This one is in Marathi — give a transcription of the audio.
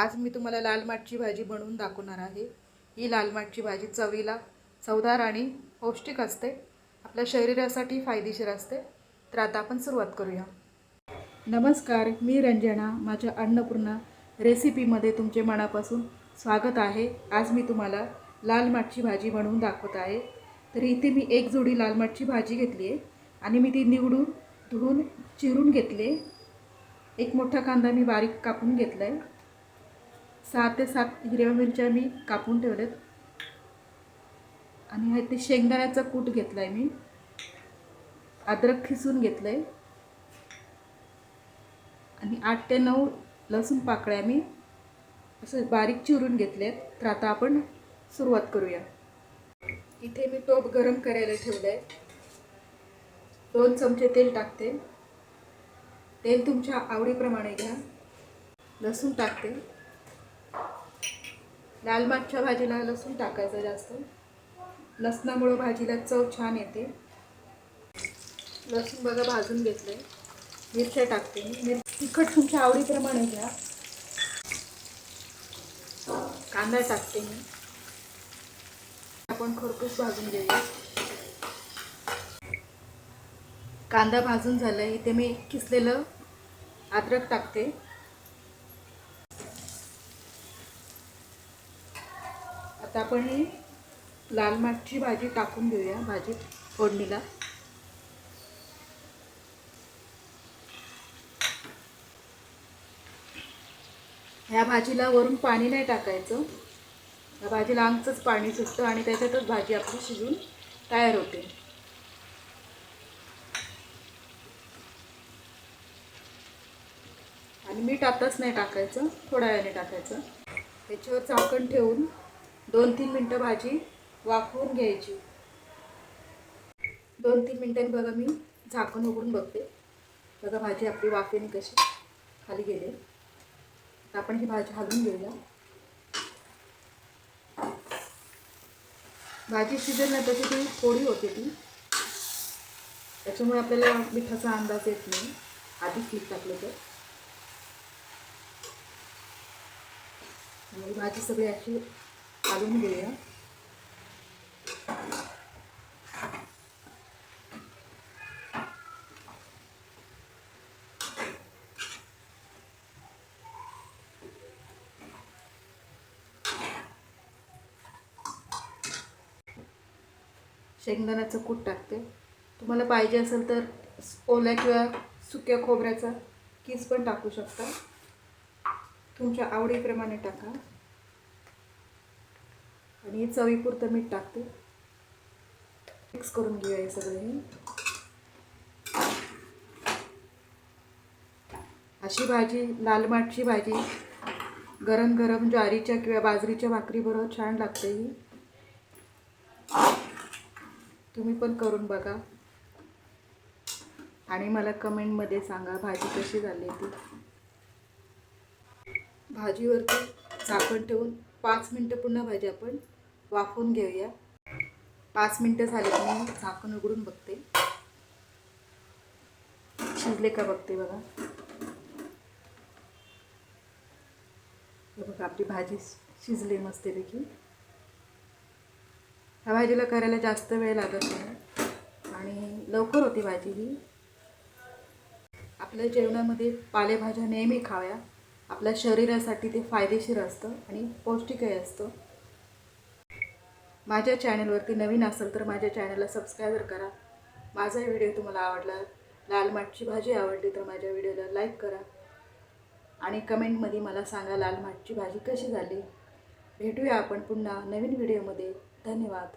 आज मी तुम्हाला लाल माठची भाजी बनवून दाखवणार आहे. ही लाल माठची भाजी चवीला चवदार आणि पौष्टिक असते. आपल्या शरीरासाठी फायदेशीर असते. तर आता आपण सुरुवात करूया. नमस्कार मी रंजना माझ्या अन्नपूर्णा रेसिपीमध्ये तुमचे मनापासून स्वागत आहे. आज मी तुम्हाला लाल माठची भाजी बनवून दाखवत आहे. तर इथे मी एक जोडी लाल माठची भाजी घेतली आहे आणि मी ती निवडून धुवून चिरून घेतले एक मोठा कांदा मी बारीक कापून घेतला आहे सहा ते सात हिरव्या मिरच्या मी कापून ठेवल्यात. आणि हा ते शेंगदाण्याचा कूट घेतला आहे मी. अद्रक खिसून घेतलं आहे आणि आठ ते नऊ लसूण पाकळ्या मी असं बारीक चिरून घेतल्यात. तर आता आपण सुरुवात करूया. इथे मी टोप गरम करायला ठेवलं आहे दोन चमचे तेल टाकते. तेल तुमच्या आवडीप्रमाणे घ्या. लसूण टाकते. लाल मागच्या भाजीला लसूण टाकायचं जास्त. लसणामुळं भाजीला चव छान येते. लसूण बघा भाजून घेतलं आहे मिरच्या टाकते मी. मिर तिखट तुमच्या आवडीप्रमाणे घ्या. कांदा टाकते मी. आपण खरपूस भाजून घेऊया. कांदा भाजून झालं इथे मी किसलेलं अद्रक टाकते. आता आपण ही लाल माठची भाजी टाकून घेऊया भाजी फोडणीला. ह्या भाजीला वरून पाणी नाही टाकायचं. या भाजीला अंगचंच पाणी सुटतं आणि त्याच्यातच भाजी आपली शिजून तयार होते. आणि मीठ आताच नाही टाकायचं थोड्या वेळाने टाकायचं. त्याच्यावर झाकण ठेवून दोन तीन मिनटं भाजी वाफवून घ्यायची. दोन तीन मिनटांनी बघा मी झाकण उघडून बघते. बघा भाजी आपली वाफेने कशी खाली गेली. आता आपण ही भाजी हलवून घेऊया. भाजी शिजेल नाही तशी ती थोडी होते ती. त्याच्यामुळे आपल्याला मिठाचा अंदाज येत नाही. आधी मीठ टाकलं तर. भाजी सगळी अशी काढून घेऊया. शेंगदाण्याचं कूट टाकते. तुम्हाला पाहिजे असेल तर ओल्या किंवा सुक्या खोबऱ्याचा किस पण टाकू शकता. तुमच्या आवडीप्रमाणे टाका. आणि चवीपुरतं मीठ टाकते. मिक्स करून घेऊया हे सगळं हे. अशी भाजी लाल माठची भाजी. गरम गरम ज्वारीच्या किंवा बाजरीच्या भाकरीबरोबर छान लागते ही. तुम्ही पण करून बघा. आणि मला कमेंटमध्ये सांगा भाजी कशी झाली ती. भाजीवरती झाकण ठेवून पाच मिनटं पुन्हा भाजी आपण वाफवून घेऊया. पाच मिनटं झाले की मी झाकण उघडून बघते. शिजले का बघते बघा. बघा आपली भाजी शिजली मस्तपैकी. ह्या भाजीला करायला जास्त वेळ लागत नाही. आणि लवकर होती भाजी ही. आपल्या जेवणामध्ये पालेभाज्या नेहमी खाव्या. आपल्या शरीरासाठी ते फायदेशीर असतं आणि पौष्टिकही असतं. माझ्या चॅनलवरती नवीन असेल तर माझ्या चॅनलला सबस्क्राईब करा. माझा व्हिडिओ तुम्हाला आवडला लाल माठची भाजी आवडली तर माझ्या व्हिडिओला लाईक करा. आणि कमेंटमध्ये मला सांगा लाल माठची भाजी कशी झाली. भेटूया आपण पुन्हा नवीन व्हिडिओमध्ये. धन्यवाद.